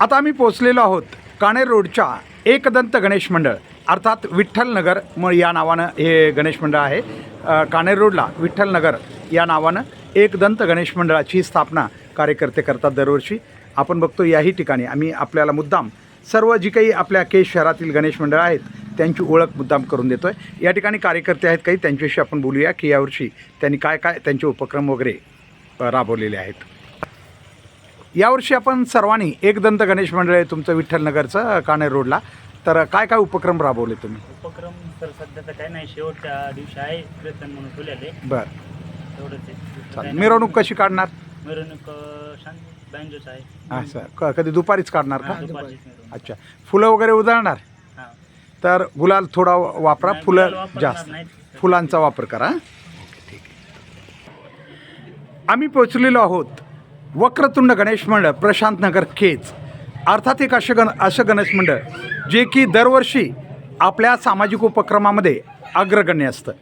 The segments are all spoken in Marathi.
आता आम्ही पोचलेलो आहोत काणेर रोडच्या एकदंत गणेश मंडळ अर्थात विठ्ठलनगर म या नावानं हे गणेश मंडळ आहे. अ, काणेर रोडला विठ्ठलनगर या नावानं एकदंत गणेश मंडळाची स्थापना कार्यकर्ते करतात दरवर्षी. आपण बघतो याही ठिकाणी आम्ही आपल्याला मुद्दाम सर्व जी काही आपल्या केस शहरातील गणेश मंडळ आहेत त्यांची ओळख मुद्दाम करून देतो आहे या ठिकाणी कार्यकर्ते आहेत काही त्यांच्याशी आपण बोलूया की यावर्षी त्यांनी काय काय त्यांचे उपक्रम वगैरे राबवलेले आहेत. यावर्षी आपण सर्वांनी एकदंत गणेश मंडळ आहे तुमचं विठ्ठलनगरचं काणेर रोडला. तर काय काय उपक्रम राबवले तुम्ही? उपक्रम तर सध्या तर काही नाही. शेवटच्या दिवशी आहे कीर्तन म्हणून ठेवलेले. बरं. तेवढंच आहे. चालेल. मिरवणूक कशी काढणार? मिरवणूक अं, शांत बँजोच आहे. असं. क कधी दुपारीच काढणार हा, का दुपारचीच मिरवणूक. अच्छा. फुलं वगैरे उधळणार? हा. तर गुलाल थोडा वापरा. नाही, फुलं वापरणार जास्त. फुलांचा वापर करा? ठीक आम्ही पोचलेलो आहोत वक्रतुंड गणेश मंडळ प्रशांत नगर केज अर्थात एक असे गण असं गणेश मंडळ जे की दरवर्षी आपल्या सामाजिक उपक्रमामध्ये अग्रगण्य असतं.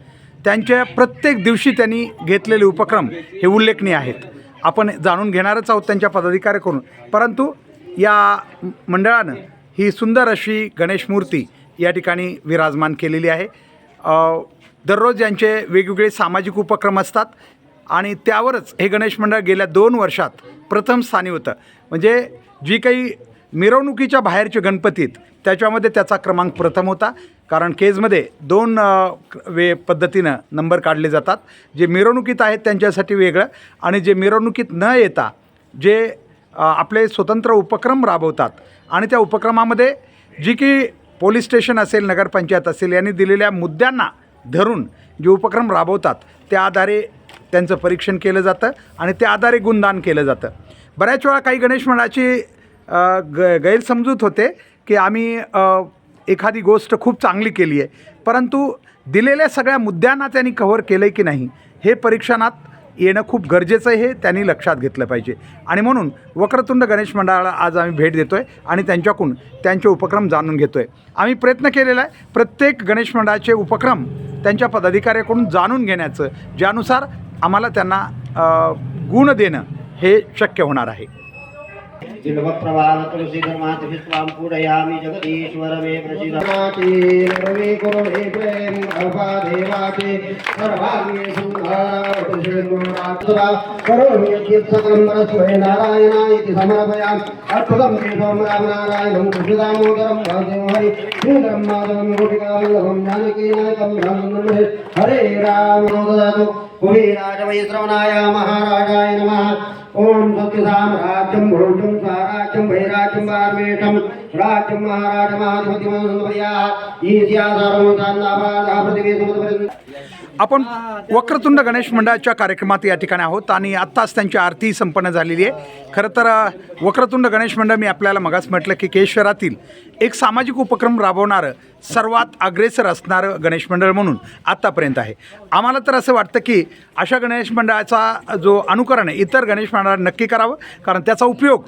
त्यांच्या प्रत्येक दिवशी त्यांनी घेतलेले उपक्रम हे उल्लेखनीय आहेत. आपण जाणून घेणारच आहोत त्यांच्या पदाधिकाऱ्याकडून. परंतु या मंडळानं ही सुंदर अशी गणेश मूर्ती या ठिकाणी विराजमान केलेली आहे. दररोज यांचे वेगवेगळे सामाजिक उपक्रम असतात. आणि त्यावरच हे गणेश मंडळ गेल्या दोन वर्षात प्रथम स्थानी होतं. म्हणजे जी काही मिरवणुकीच्या बाहेरचे गणपतीत त्याच्यामध्ये त्याचा क्रमांक प्रथम होता. कारण केजमध्ये दोन वे पद्धतीनं नंबर काढले जातात. जे मिरवणुकीत आहेत त्यांच्यासाठी वेगळं आणि जे मिरवणुकीत न येता जे आपले स्वतंत्र उपक्रम राबवतात आणि त्या उपक्रमामध्ये जी की पोलीस स्टेशन असेल नगरपंचायत असेल यांनी दिलेल्या मुद्द्यांना धरून जे उपक्रम राबवतात त्या आधारे त्यांचं परीक्षण केलं जातं आणि त्या आधारे गुणदान केलं जातं. बऱ्याच वेळा काही गणेश मंडळाची ग गैरसमजूत होते की आम्ही एखादी गोष्ट खूप चांगली केली आहे परंतु दिलेल्या सगळ्या मुद्द्यांना त्यांनी कव्हर केलं आहे की नाही हे परीक्षणात येणं खूप गरजेचं आहे हे त्यांनी लक्षात घेतलं पाहिजे. आणि म्हणून वक्रतुंड गणेश मंडळाला आज आम्ही भेट देतो आहे आणि त्यांच्याकडून त्यांचे उपक्रम जाणून घेतो आहे आम्ही प्रयत्न केलेला आहे प्रत्येक गणेश मंडळाचे उपक्रम त्यांच्या पदाधिकाऱ्याकडून जाणून घेण्याचं ज्यानुसार आम्हाला त्यांना गुण देणं हे शक्य होणार आहे. हरे राम కుబేరాజ వై శ్రవణాయ మహారాజాయ నమ. ఓం సత్యసామ్రాజ్యం భోజం సారాయ हरे राम ददातु कुबेराजवैश्रवणाय महाराजाय नमः आपण वक्रतुंड गणेश मंडळाच्या कार्यक्रमात या ठिकाणी आहोत आणि आत्ताच त्यांची आरती संपन्न झालेली आहे. खरं तर वक्रतुंड गणेश मंडळ मी आपल्याला मगास म्हटलं की केशवरातील एक सामाजिक उपक्रम राबवणारं सर्वात अग्रेसर असणारं गणेश मंडळ म्हणून आत्तापर्यंत आहे. आम्हाला तर असं वाटतं की अशा गणेश मंडळाचा जो अनुकरण आहे इतर गणेश मंडळाला नक्की करावं कारण त्याचा उपयोग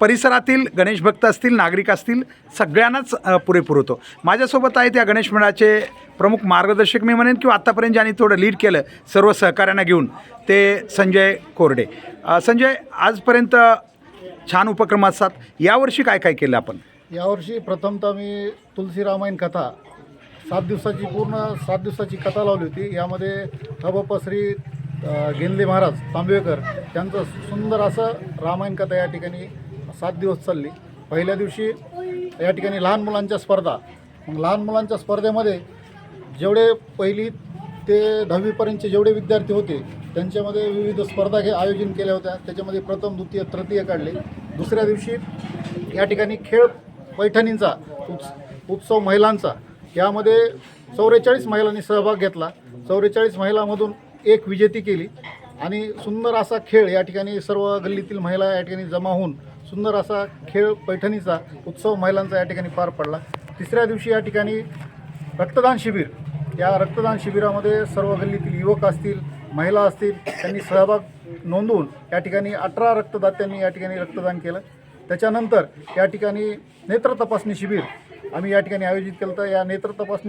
परिसरातील गणेश भक्त असतील नागरिक असतील सगळ्यांनाच पुरेपूर होतो. माझ्यासोबत आहेत या गणेश मंडळाचे प्रमुख मार्गदर्शक मी म्हणेन किंवा आत्तापर्यंत ज्यांनी थोडं लीड केलं सर्व सहकाऱ्यांना घेऊन ते संजय कोरडे. संजय आजपर्यंत छान उपक्रम असतात. यावर्षी काय काय केलं आपण? यावर्षी प्रथमतः मी तुलसी रामायण कथा सात दिवसाची पूर्ण सात दिवसाची कथा लावली होती. यामध्ये हबप गेंदे महाराज तांबेकर त्यांचं सुंदर असं रामायण कथा या ठिकाणी सात दिवस चालली. पहिल्या दिवशी या ठिकाणी लहान मुलांच्या स्पर्धा. मग लहान मुलांच्या स्पर्धेमध्ये जेवढे पहिली ते दहावीपर्यंतचे जेवढे विद्यार्थी होते त्यांच्यामध्ये विविध स्पर्धा हे आयोजन केल्या होत्या. त्याच्यामध्ये प्रथम द्वितीय तृतीय काढले. दुसऱ्या दिवशी या ठिकाणी खेळ पैठणींचा उत्स उत्सव महिलांचा. यामध्ये चौवेचाळीस महिलांनी सहभाग घेतला. चौवेचाळीस महिलांमधून एक विजेती केली आणि सुंदर असा खेळ या ठिकाणी सर्व गल्लीतील महिला या ठिकाणी जमा होऊन सुंदर असा खेळ पैठणीचा उत्सव महिलांचा या ठिकाणी पार पडला. तिसऱ्या दिवशी या ठिकाणी रक्तदान शिबिर. या रक्तदान शिबिरामध्ये सर्व गल्लीतील युवक असतील महिला असतील त्यांनी सहभाग नोंदवून या ठिकाणी अठरा रक्तदात्यांनी या ठिकाणी रक्तदान केलं. त्याच्यानंतर या ठिकाणी नेत्र तपासणी शिबिर आम्ही या ठिकाणी आयोजित केलं होतं. या नेत्र तपासणी